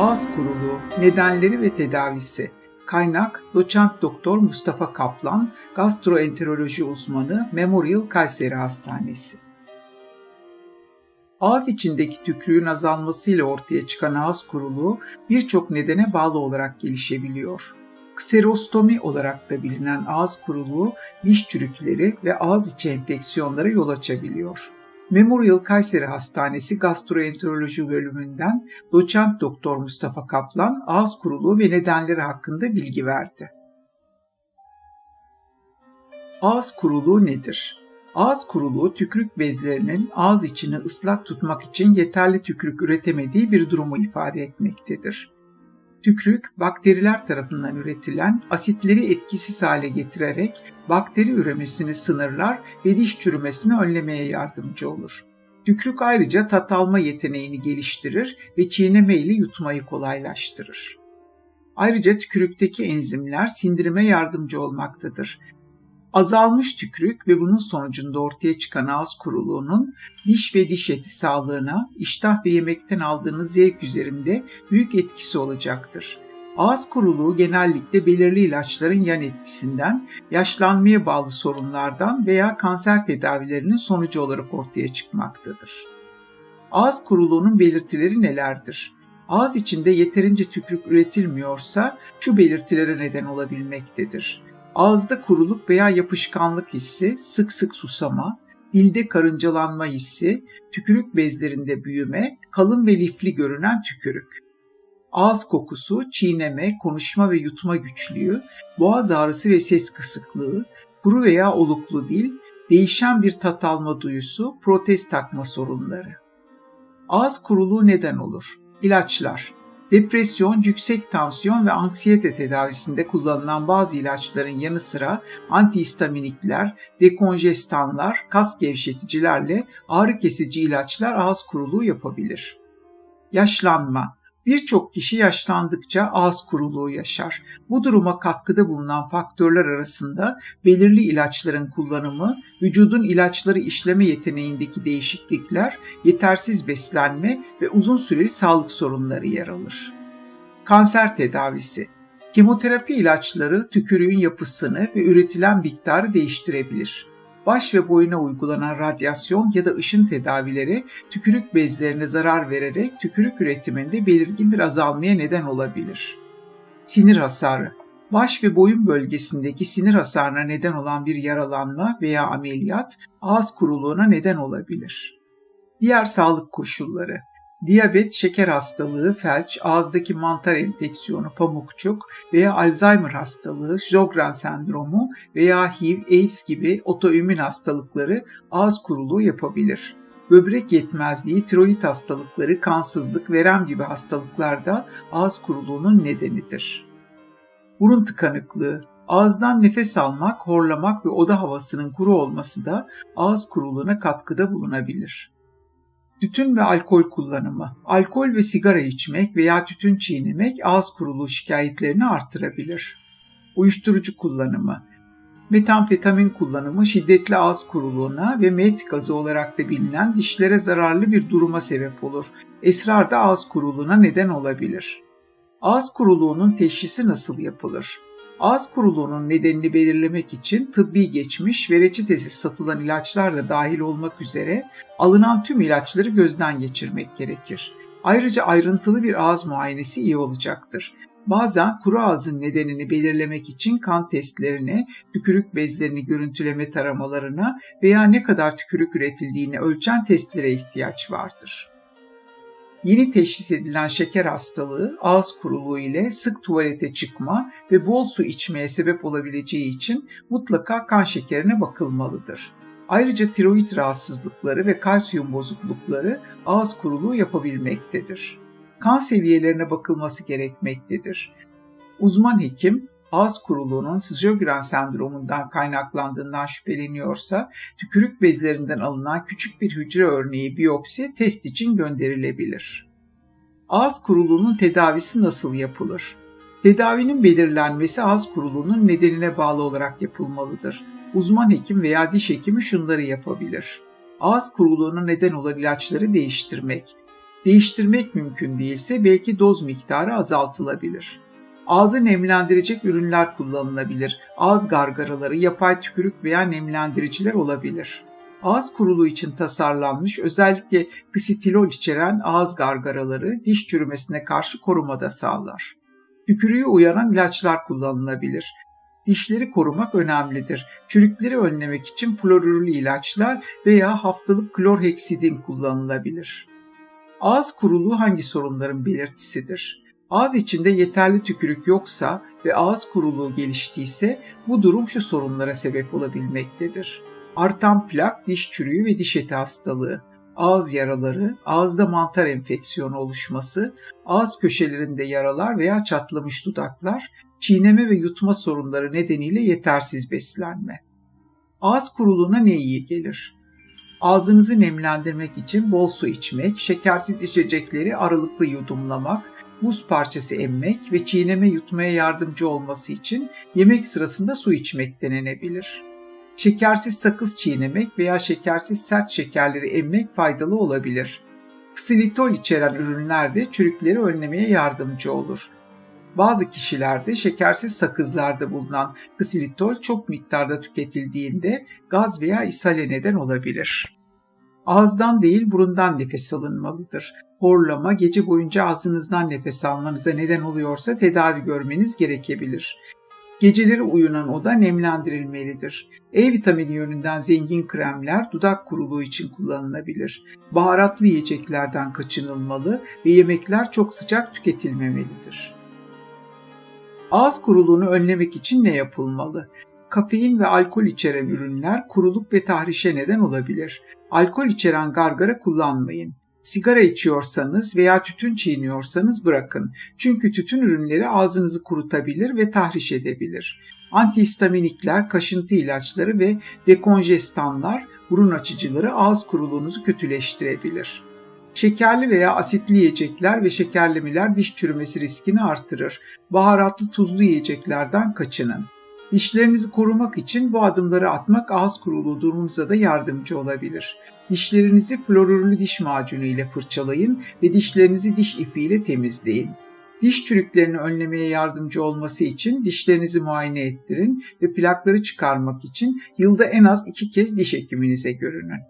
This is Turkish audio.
Ağız kuruluğu, nedenleri ve tedavisi. Kaynak Doçent Doktor Mustafa Kaplan, gastroenteroloji uzmanı Memorial Kayseri Hastanesi. Ağız içindeki tükrüğün azalmasıyla ortaya çıkan ağız kuruluğu birçok nedene bağlı olarak gelişebiliyor. Kserostomi olarak da bilinen ağız kuruluğu diş çürükleri ve ağız içi enfeksiyonlara yol açabiliyor. Memorial Kayseri Hastanesi Gastroenteroloji bölümünden doçent doktor Mustafa Kaplan ağız kuruluğu ve nedenleri hakkında bilgi verdi. Ağız kuruluğu nedir? Ağız kuruluğu tükürük bezlerinin ağız içini ıslak tutmak için yeterli tükürük üretemediği bir durumu ifade etmektedir. Tükrük, bakteriler tarafından üretilen asitleri etkisiz hale getirerek bakteri üremesini sınırlar ve diş çürümesini önlemeye yardımcı olur. Tükrük ayrıca tat alma yeteneğini geliştirir ve çiğneme ile yutmayı kolaylaştırır. Ayrıca tükürükteki enzimler sindirime yardımcı olmaktadır Azalmış tükürük ve bunun sonucunda ortaya çıkan ağız kuruluğunun diş ve diş eti sağlığına, iştah ve yemekten aldığınız zevk üzerinde büyük etkisi olacaktır. Ağız kuruluğu genellikle belirli ilaçların yan etkisinden, yaşlanmaya bağlı sorunlardan veya kanser tedavilerinin sonucu olarak ortaya çıkmaktadır. Ağız kuruluğunun belirtileri nelerdir? Ağız içinde yeterince tükürük üretilmiyorsa şu belirtilere neden olabilmektedir ağızda kuruluk veya yapışkanlık hissi, sık sık susama, dilde karıncalanma hissi, tükürük bezlerinde büyüme, kalın ve lifli görünen tükürük. Ağız kokusu, çiğneme, konuşma ve yutma güçlüğü, boğaz ağrısı ve ses kısıklığı, kuru veya oluklu dil, değişen bir tat alma duyusu, protez takma sorunları. Ağız kuruluğu neden olur? İlaçlar Depresyon, yüksek tansiyon ve anksiyete tedavisinde kullanılan bazı ilaçların yanı sıra antihistaminikler, dekonjestanlar, kas gevşeticilerle ağrı kesici ilaçlar ağız kuruluğu yapabilir. Yaşlanma Birçok kişi yaşlandıkça ağız kuruluğu yaşar. Bu duruma katkıda bulunan faktörler arasında belirli ilaçların kullanımı, vücudun ilaçları işleme yeteneğindeki değişiklikler, yetersiz beslenme ve uzun süreli sağlık sorunları yer alır. Kanser tedavisi Kemoterapi ilaçları tükürüğün yapısını ve üretilen miktarı değiştirebilir baş ve boyuna uygulanan radyasyon ya da ışın tedavileri tükürük bezlerine zarar vererek tükürük üretiminde belirgin bir azalmaya neden olabilir. Sinir hasarı Baş ve boyun bölgesindeki sinir hasarına neden olan bir yaralanma veya ameliyat ağız kuruluğuna neden olabilir. Diğer sağlık koşulları diyabet, şeker hastalığı, felç, ağızdaki mantar enfeksiyonu, pamukçuk veya Alzheimer hastalığı, Sjogren sendromu veya HIV, AIDS gibi otoimmün hastalıkları ağız kuruluğu yapabilir. Böbrek yetmezliği, tiroid hastalıkları, kansızlık, verem gibi hastalıklarda ağız kuruluğunun nedenidir. Burun tıkanıklığı, Ağızdan nefes almak, horlamak ve oda havasının kuru olması da ağız kuruluğuna katkıda bulunabilir. Tütün ve alkol kullanımı. Alkol ve sigara içmek veya tütün çiğnemek ağız kuruluğu şikayetlerini artırabilir. Uyuşturucu kullanımı. Metamfetamin kullanımı şiddetli ağız kuruluğuna ve met gazı olarak da bilinen dişlere zararlı bir duruma sebep olur. Esrar da ağız kuruluğuna neden olabilir. Ağız kuruluğunun teşhisi nasıl yapılır? Ağız kuruluğunun nedenini belirlemek için tıbbi geçmiş ve reçetesiz satılan ilaçlar da dahil olmak üzere alınan tüm ilaçları gözden geçirmek gerekir. Ayrıca ayrıntılı bir ağız muayenesi iyi olacaktır. Bazen kuru ağzın nedenini belirlemek için kan testlerine, tükürük bezlerini görüntüleme taramalarına veya ne kadar tükürük üretildiğini ölçen testlere ihtiyaç vardır. Yeni teşhis edilen şeker hastalığı ağız kuruluğu ile sık tuvalete çıkma ve bol su içmeye sebep olabileceği için mutlaka kan şekerine bakılmalıdır. Ayrıca tiroid rahatsızlıkları ve kalsiyum bozuklukları ağız kuruluğu yapabilmektedir. Kan seviyelerine bakılması gerekmektedir. Uzman hekim ağız kuruluğunun Sjogren sendromundan kaynaklandığından şüpheleniyorsa tükürük bezlerinden alınan küçük bir hücre örneği biyopsi test için gönderilebilir. Ağız kuruluğunun tedavisi nasıl yapılır? Tedavinin belirlenmesi ağız kuruluğunun nedenine bağlı olarak yapılmalıdır. Uzman hekim veya diş hekimi şunları yapabilir. Ağız kuruluğuna neden olan ilaçları değiştirmek, Değiştirmek mümkün değilse belki doz miktarı azaltılabilir. Ağzı nemlendirecek ürünler kullanılabilir. Ağız gargaraları, yapay tükürük veya nemlendiriciler olabilir. Ağız kuruluğu için tasarlanmış özellikle psitilol içeren ağız gargaraları diş çürümesine karşı korumada sağlar. Tükürüğü uyaran ilaçlar kullanılabilir. Dişleri korumak önemlidir. Çürükleri önlemek için florürlü ilaçlar veya haftalık klorheksidin kullanılabilir. Ağız kuruluğu hangi sorunların belirtisidir? Ağız içinde yeterli tükürük yoksa ve ağız kuruluğu geliştiyse bu durum şu sorunlara sebep olabilmektedir. Artan plak, diş çürüğü ve diş eti hastalığı, ağız yaraları, ağızda mantar enfeksiyonu oluşması, ağız köşelerinde yaralar veya çatlamış dudaklar, çiğneme ve yutma sorunları nedeniyle yetersiz beslenme. Ağız kuruluğuna ne iyi gelir? Ağzınızı nemlendirmek için bol su içmek, şekersiz içecekleri aralıklı yudumlamak, buz parçası emmek ve çiğneme yutmaya yardımcı olması için yemek sırasında su içmek denenebilir. Şekersiz sakız çiğnemek veya şekersiz sert şekerleri emmek faydalı olabilir. Ksilitol içeren ürünler de çürükleri önlemeye yardımcı olur. Bazı kişilerde şekersiz sakızlarda bulunan ksilitol çok miktarda tüketildiğinde gaz veya ishale neden olabilir. Ağızdan değil burundan nefes alınmalıdır. Horlama gece boyunca ağzınızdan nefes almanıza neden oluyorsa tedavi görmeniz gerekebilir. Geceleri uyunan oda nemlendirilmelidir. E vitamini yönünden zengin kremler dudak kuruluğu için kullanılabilir. Baharatlı yiyeceklerden kaçınılmalı ve yemekler çok sıcak tüketilmemelidir. Ağız kuruluğunu önlemek için ne yapılmalı? Kafein ve alkol içeren ürünler kuruluk ve tahrişe neden olabilir. Alkol içeren gargara kullanmayın. Sigara içiyorsanız veya tütün çiğniyorsanız bırakın. Çünkü tütün ürünleri ağzınızı kurutabilir ve tahriş edebilir. Antihistaminikler, kaşıntı ilaçları ve dekonjestanlar, burun açıcıları ağız kuruluğunuzu kötüleştirebilir. Şekerli veya asitli yiyecekler ve şekerlemeler diş çürümesi riskini artırır. Baharatlı tuzlu yiyeceklerden kaçının. Dişlerinizi korumak için bu adımları atmak ağız kuruluğu durumunuza da yardımcı olabilir. Dişlerinizi florürlü diş macunu ile fırçalayın ve dişlerinizi diş ipiyle temizleyin. Diş çürüklerini önlemeye yardımcı olması için dişlerinizi muayene ettirin ve plakları çıkarmak için yılda en az iki kez diş hekiminize görünün.